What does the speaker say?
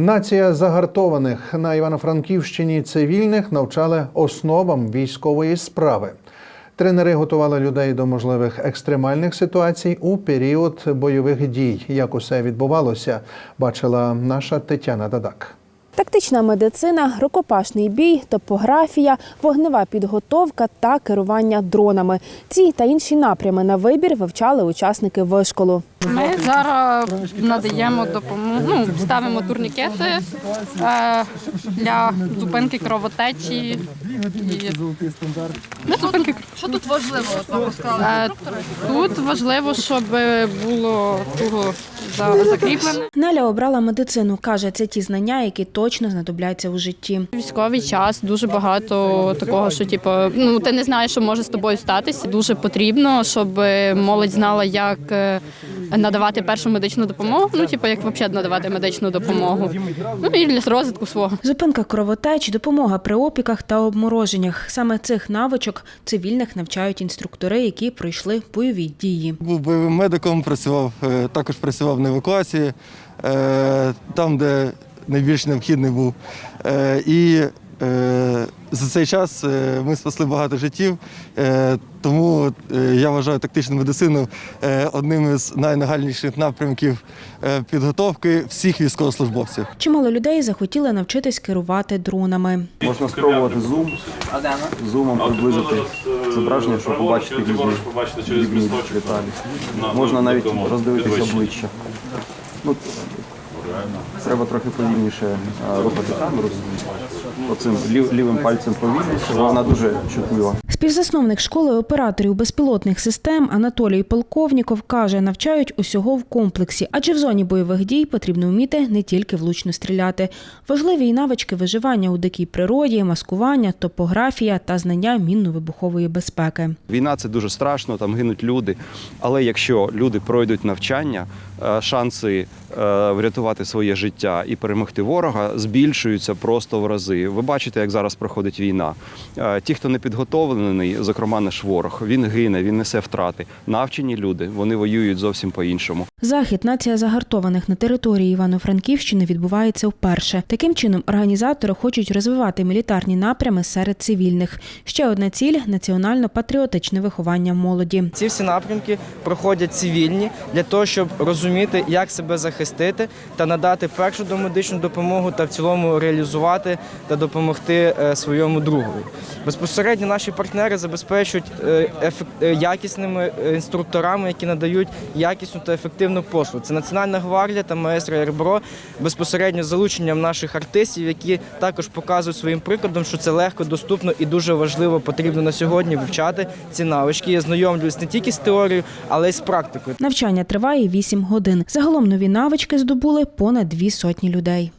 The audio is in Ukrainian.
Нація загартованих на Івано-Франківщині цивільних навчали основам військової справи. Тренери готували людей до можливих екстремальних ситуацій у період бойових дій. Як усе відбувалося, бачила наша Тетяна Дадак. Тактична медицина, рукопашний бій, топографія, вогнева підготовка та керування дронами. Ці та інші напрями на вибір вивчали учасники вишколу. Ми зараз надаємо допомогу, ну, ставимо турнікети е, для зупинки кровотечі. І... Не зупинки. Що тут важливо? От вам розказали? Е, тут важливо, щоб було туго за- закріплене. Неля обрала медицину. каже, це ті знання, які точно знадобляться у житті. Військовий час дуже багато такого, що типу, ну ти не знаєш, що може з тобою статися. Дуже потрібно, щоб молодь знала, як е, надавати першу медичну допомогу. Ну, типу, як взагалі надавати медичну допомогу. Ну і для розвитку свого. Зупинка кровотеч, допомога при опіках та обмороженнях. Саме цих навичок цивільних навчають інструктори, які пройшли бойові дії. Був бойовим медиком, працював, е, також працював на евакуації, е, там, де найбільш необхідний був. Е, І за цей час е, ми спасли багато життів, е, тому е, я вважаю тактичну медицину е, одним із найнагальніших напрямків е, підготовки всіх військовослужбовців. Чимало людей захотіли навчитись керувати дронами. Можна спробувати зум, зумом приблизити зображення, щоб побачити побачити через. Можна навіть роздивитися обличчя. Треба трохи повільніше а, рухати камеру. Оцим лів- лівим пальцем повільніше, вона дуже чутлива. Співзасновник школи операторів безпілотних систем Анатолій Полковніков каже, навчають усього в комплексі, адже в зоні бойових дій потрібно вміти не тільки влучно стріляти. Важливі й навички виживання у дикій природі, маскування, топографія та знання мінно-вибухової безпеки. Війна це дуже страшно, там гинуть люди. Але якщо люди пройдуть навчання, е, шанси е, врятувати своє життя і перемогти ворога збільшуються просто в рази. Ви бачите, як зараз проходить війна. Е, Ті, хто не підготовлений, зокрема наш ворог, він гине, він несе втрати. Навчені люди вони воюють зовсім по-іншому. Захід нація загартованих на території Івано-Франківщини відбувається вперше. Таким чином організатори хочуть розвивати мілітарні напрями серед цивільних. Ще одна ціль національно-патріотичне виховання молоді. Ці всі напрямки проходять цивільні для того, щоб розуміти, як себе захистити та надати першу домедичну допомогу та в цілому реалізувати та допомогти е, своєму другові. Безпосередньо наші партнери забезпечують е, е, якісними інструкторами, які надають якісну та ефективну послугу. Це Національна гвардія та маестро РБРО безпосередньо залученням наших артистів, які також показують своїм прикладом, що це легко, доступно і дуже важливо потрібно на сьогодні вивчати ці навички. Я знайомлюсь не тільки з теорією, але й з практикою. Навчання триває 8 годин. Загалом нові навички здобули понад дві сотні людей.